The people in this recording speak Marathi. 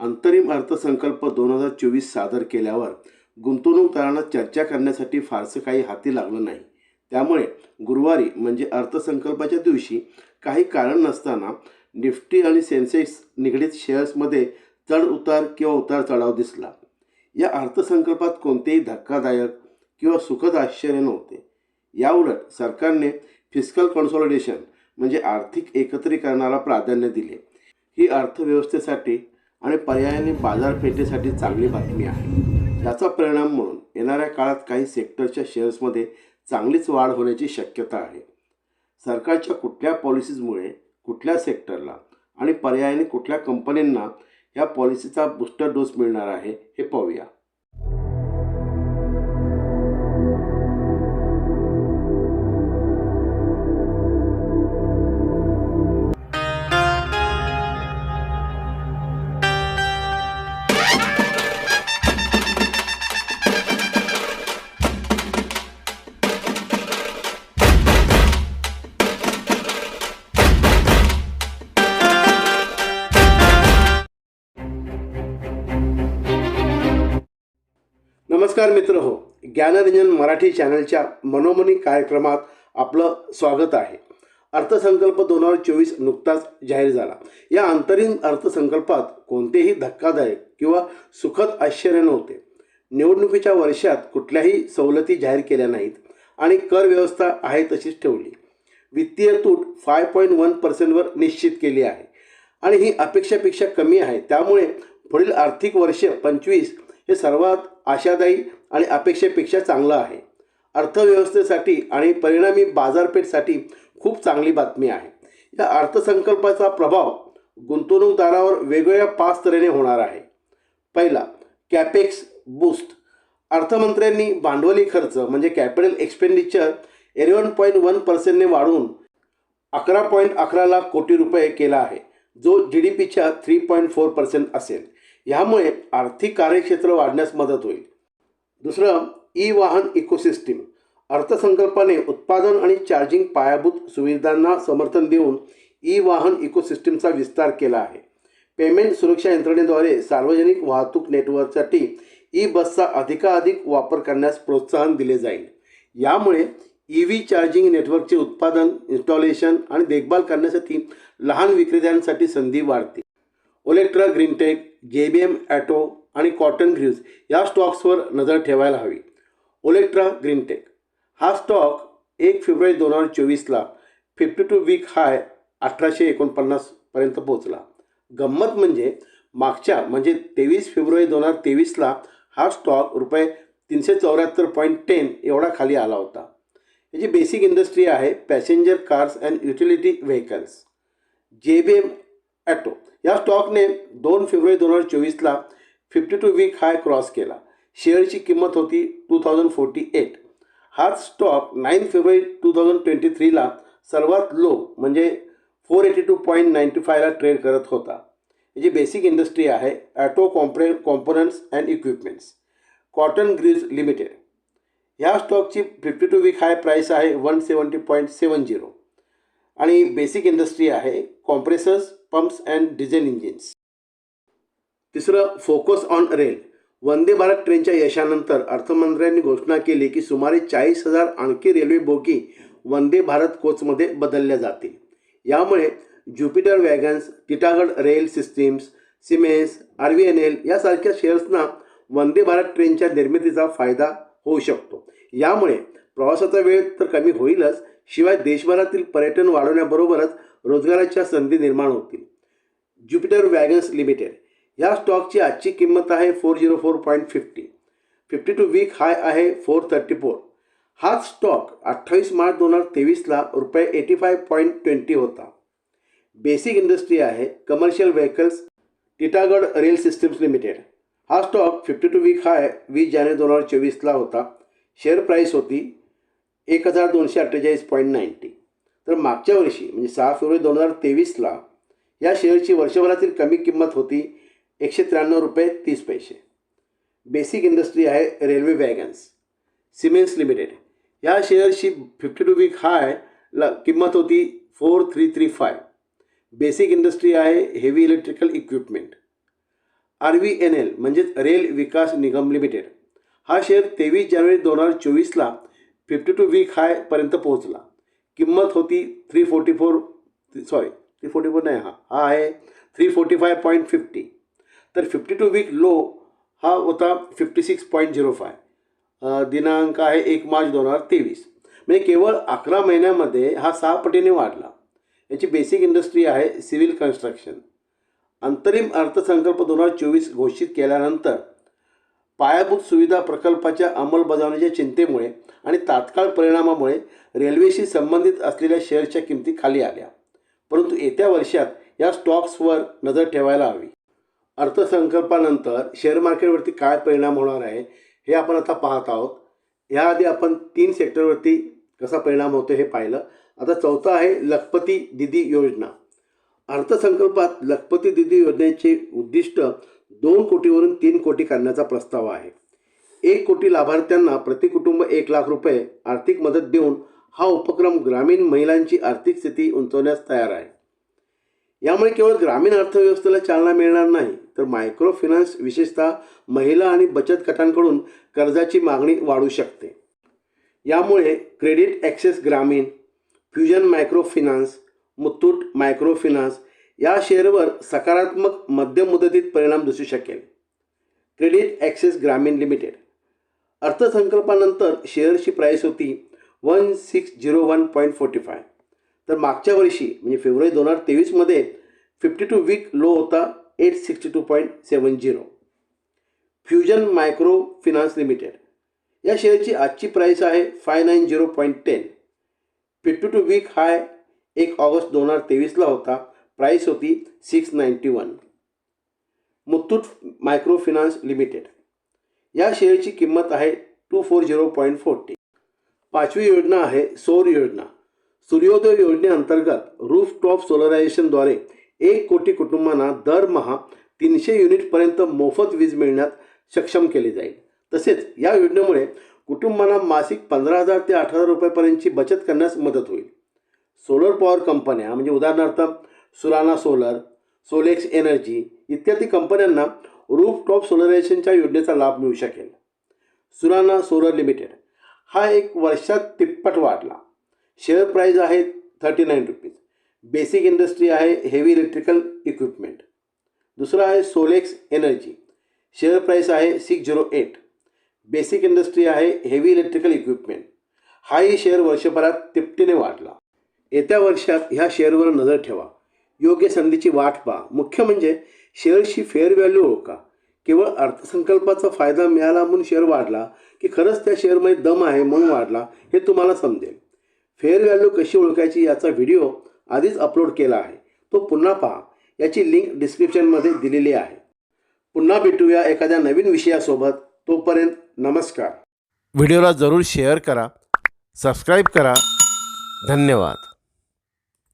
अंतरिम अर्थसंकल्प दोन हजार चोवीस सादर केल्यावर गुंतवणूकदारांना चर्चा करण्यासाठी फारसं काही हाती लागलं नाही. त्यामुळे गुरुवारी म्हणजे अर्थसंकल्पाच्या दिवशी काही कारण नसताना निफ्टी आणि सेन्सेक्स निगडीत शेअर्समध्ये चढ उतार किंवा उतार चढाव दिसला. या अर्थसंकल्पात कोणतेही धक्कादायक किंवा सुखद आश्चर्य नव्हते. याउलट सरकारने फिस्कल कॉन्सॉलिडेशन म्हणजे आर्थिक एकत्रीकरणाला प्राधान्य दिले. ही अर्थव्यवस्थेसाठी आणि पर्यायाने बाजारपेठेसाठी चांगली बातमी आहे. याचा परिणाम म्हणून येणाऱ्या काळात काही सेक्टरच्या शेअर्समध्ये चांगलीच वाढ होण्याची शक्यता आहे. सरकारच्या कुठल्या पॉलिसीजमुळे कुठल्या सेक्टरला आणि पर्यायाने कुठल्या कंपन्यांना या पॉलिसीचा बूस्टर डोस मिळणार आहे हे पाहूया. नमस्कार मित्र हो ज्ञानरंजन मराठी चॅनलच्या मनोमनी कार्यक्रमात आपलं स्वागत आहे. अर्थसंकल्प दोन हजार चोवीस नुकताच जाहीर झाला. या अंतरिम अर्थसंकल्पात कोणतेही धक्कादायक किंवा सुखद आश्चर्य नव्हते. निवडणुकीच्या वर्षात कुठल्याही सवलती जाहीर केल्या नाहीत आणि कर व्यवस्था आहे तशीच ठेवली. वित्तीय तूट फाय पॉईंट वन पर्सेंटवर निश्चित केली आहे. आणि ही अपेक्षापेक्षा कमी आहे. त्यामुळे पुढील आर्थिक वर्ष पंचवीस हे सर्वात आशादायी आणि अपेक्षेपेक्षा चांगलं आहे. अर्थव्यवस्थेसाठी आणि परिणामी बाजारपेठसाठी खूप चांगली बातमी आहे. या अर्थसंकल्पाचा प्रभाव गुंतवणूकदारावर वेगवेगळ्या पाच तऱ्हेने होणार आहे. पहिला कॅपेक्स बूस्ट. अर्थमंत्र्यांनी भांडवली खर्च म्हणजे capital expenditure eleven point one पर्सेंटने वाढवून अकरा पॉईंट अकरा लाख कोटी रुपये केला आहे जो जी डी पीच्या थ्री पॉईंट फोर पर्सेंट असेल. ह्यामुळे आर्थिक कार्यक्षेत्र वाढण्यास मदत होईल. दुसरं ई वाहन इकोसिस्टीम. अर्थसंकल्पाने उत्पादन आणि चार्जिंग पायाभूत सुविधांना समर्थन देऊन ई वाहन इकोसिस्टीमचा विस्तार केला आहे. पेमेंट सुरक्षा यंत्रणेद्वारे सार्वजनिक वाहतूक नेटवर्कसाठी ई बसचा अधिकाधिक वापर करण्यास प्रोत्साहन दिले जाईल. यामुळे ई व्ही चार्जिंग नेटवर्कचे उत्पादन इन्स्टॉलेशन आणि देखभाल करण्यासाठी लहान विक्रेत्यांसाठी संधी वाढते. ओलेक्ट्रा ग्रीनटेक जे बी एम ॲटो आणि कॉटन ग्रीव्ज या स्टॉक्सवर नजर ठेवायला हवी. ओलेक्ट्रा ग्रीनटेक हा स्टॉक एक फेब्रुवारी दोन हजार चोवीसला फिफ्टी टू वीक हाय अठराशे एकोणपन्नासपर्यंत पोहोचला. गंमत म्हणजे मागच्या म्हणजे तेवीस फेब्रुवारी दोन हजार तेवीसला हा स्टॉक रुपये तीनशे चौऱ्याहत्तर पॉईंट टेन एवढा खाली आला होता. याची बेसिक इंडस्ट्री आहे passenger cars and utility vehicles J B M auto. या स्टॉकने दोन फेब्रुवारी दोन हजार चोवीसला fifty two week high cross केला. शेअरची किंमत होती टू थाउजंड फोर्टी एट हाच स्टॉक नाईन फेब्रुवारी टू थाउजंड ट्वेंटी थ्रीला सर्वात लो म्हणजे four eighty two point ninety फायला trade करत होता. जी बेसिक इंडस्ट्री आहे auto कॉम्प्रे components and equipments cotton greaves limited ह्या स्टॉकची fifty two week high price आहे one seventy point seven zero आणि बेसिक इंडस्ट्री आहे compressors pumps and diesel engines तिसरं focus on rail Vande Bharat ट्रेनच्या यशानंतर अर्थमंत्र्यांनी घोषणा केली की सुमारे चाळीस हजार आणखी रेल्वे बोगी वंदे भारत कोचमध्ये बदलल्या जातील. यामुळे Jupiter wagons Titagarh rail systems Siemens R V N L यासारख्या शेअर्सना वंदे भारत ट्रेनच्या निर्मितीचा फायदा होऊ शकतो. यामुळे प्रवासाचा वेळ तर कमी होईलच शिवाय देशभरातील पर्यटन वाढवण्याबरोबरच रोजगाराच्या संधी निर्माण होतील. ज्युपिटर वॅगन्स लिमिटेड या स्टॉकची आजची किंमत आहे four zero four point fifty. Fifty two week high आहे फोर थर्टी फोर. हाच स्टॉक अठ्ठावीस मार्च दोन हजार तेवीसला रुपये एटी फाय पॉईंट ट्वेंटी होता. बेसिक इंडस्ट्री आहे commercial vehicles Titagarh rail systems limited. हा stock fifty two week high वीस जानेवारी दोन हजार चोवीसला होता. शेअर प्राईस होती एक हजार दोनशे अठ्ठेचाळीस पॉईंट नाईन्टी. तर मागच्या वर्षी म्हणजे सहा फेब्रुवारी दोन हजार तेवीसला या शेअरची वर्षभरातील कमी किंमत होती एकशे त्र्याण्णव रुपये तीस पैसे. बेसिक इंडस्ट्री आहे रेल्वे वॅगन्स. सिमेंट्स लिमिटेड या शेअरची फिफ्टी टू वीक हाय ला किंमत होती four three three five basic industry आहे heavy electrical equipment R V N L म्हणजेच रेल विकास निगम लिमिटेड हा शेअर तेवीस जानेवारी दोन हजार चोवीसला फिफ्टी टू वीक हायपर्यंत पोहोचला. किंमत होती three forty four sorry three forty four नाही हा हा आहे three forty five point fifty तर फिफ्टी टू वीक लो हा होता fifty six point zero five दिनांक आहे एक मार्च दोन हजार तेवीस. म्हणजे केवळ अकरा महिन्यामध्ये हा सहा पटीने वाढला. याची बेसिक इंडस्ट्री आहे सिव्हिल कन्स्ट्रक्शन अंतरिम अर्थसंकल्प दोन हजार चोवीस घोषित केल्यानंतर पायाभूत सुविधा प्रकल्पाच्या अंमलबजावणीच्या चिंतेमुळे आणि तात्काळ परिणामामुळे रेल्वेशी संबंधित असलेल्या शेअरच्या किमती खाली आल्या. परंतु येत्या वर्षात या स्टॉक्सवर नजर ठेवायला हवी. अर्थसंकल्पानंतर शेअर मार्केटवरती काय परिणाम होणार आहे हे आपण आता पाहत आहोत. याआधी आपण तीन सेक्टरवरती कसा परिणाम होतो हे पाहिलं. आता चौथा आहे लखपती दिदी योजना. अर्थसंकल्पात लखपती दिदी योजनेचे उद्दिष्ट दोन कोटीवरून तीन कोटी करण्याचा प्रस्ताव आहे. एक कोटी लाभार्थ्यांना प्रति कुटुंब एक लाख रुपये आर्थिक मदत देऊन हा उपक्रम ग्रामीण महिलांची आर्थिक स्थिती उंचवण्यास तयार आहे. यामुळे केवळ ग्रामीण अर्थव्यवस्थेला चालना मिळणार नाही तर मायक्रो फिनान्स विशेषतः महिला आणि बचत गटांकडून कर्जाची मागणी वाढू शकते. यामुळे credit access Grameen fusion micro finance Muthoot micro finance या शेअरवर सकारात्मक मध्यम मुदतीत परिणाम दिसू शकेल. Credit access Grameen limited. अर्थसंकल्पानंतर शेअरची प्राईस होती one six zero one point forty five. तर मागच्या वर्षी म्हणजे फेब्रुवारी दोन हजार तेवीसमध्ये फिफ्टी टू वीक लो होता eight sixty two point seven zero. Fusion micro finance limited. या शेअरची आजची प्राईस आहे five nine zero point ten. Fifty two week high एक ऑगस्ट दोन हजार तेवीसला होता. प्राईस होती six ninety one. Muthoot microfinance limited. या शेअरची किंमत आहे two four zero point forty पाचवी योजना आहे सौर योजना. सूर्योदय योजनेअंतर्गत रूफ टॉप सोलरायझेशनद्वारे एक कोटी कुटुंबांना दरमहा तीनशे युनिटपर्यंत मोफत वीज मिळण्यात सक्षम केले जाईल. तसेच या योजनेमुळे कुटुंबांना मासिक पंधरा हजार ते अठरा हजार रुपयापर्यंतची बचत करण्यास मदत होईल. सोलर पॉवर कंपन्या म्हणजे उदाहरणार्थ सुराना सोलर सोलेक्स एनर्जी इत्यादी कंपन्यांना रूफटॉप सोलरायझेशनच्या योजनेचा लाभ मिळू शकेल. सुराना सोलर लिमिटेड हा एक वर्षात तिप्पट वाढला. शेअर प्राईज आहे thirty nine rupees basic industry आहे हेवी इलेक्ट्रिकल इक्विपमेंट दुसरा आहे सोलेक्स एनर्जी. शेअर प्राईस आहे six zero eight basic industry आहे हेवी इलेक्ट्रिकल इक्विपमेंट हाही शेअर वर्षभरात तिपटीने वाढला. येत्या वर्षात ह्या शेअरवर नजर ठेवा. योग्य संधीची वाट पहा. मुख्य म्हणजे शेअरची फेअर व्हॅल्यू ओळखा. केवळ अर्थसंकल्पाचा फायदा मिळाला म्हणून शेअर वाढला की खरंच त्या शेअरमध्ये दम आहे म्हणून वाढला हे तुम्हाला समजेल. फेअर व्हॅल्यू कशी ओळखायची याचा व्हिडिओ आधीच अपलोड केला आहे. तो पुन्हा पहा. याची लिंक डिस्क्रिप्शनमध्ये दिलेली आहे. पुन्हा भेटूया एखाद्या नवीन विषयासोबत. तोपर्यंत नमस्कार. व्हिडिओला जरूर शेअर करा सबस्क्राईब करा. धन्यवाद.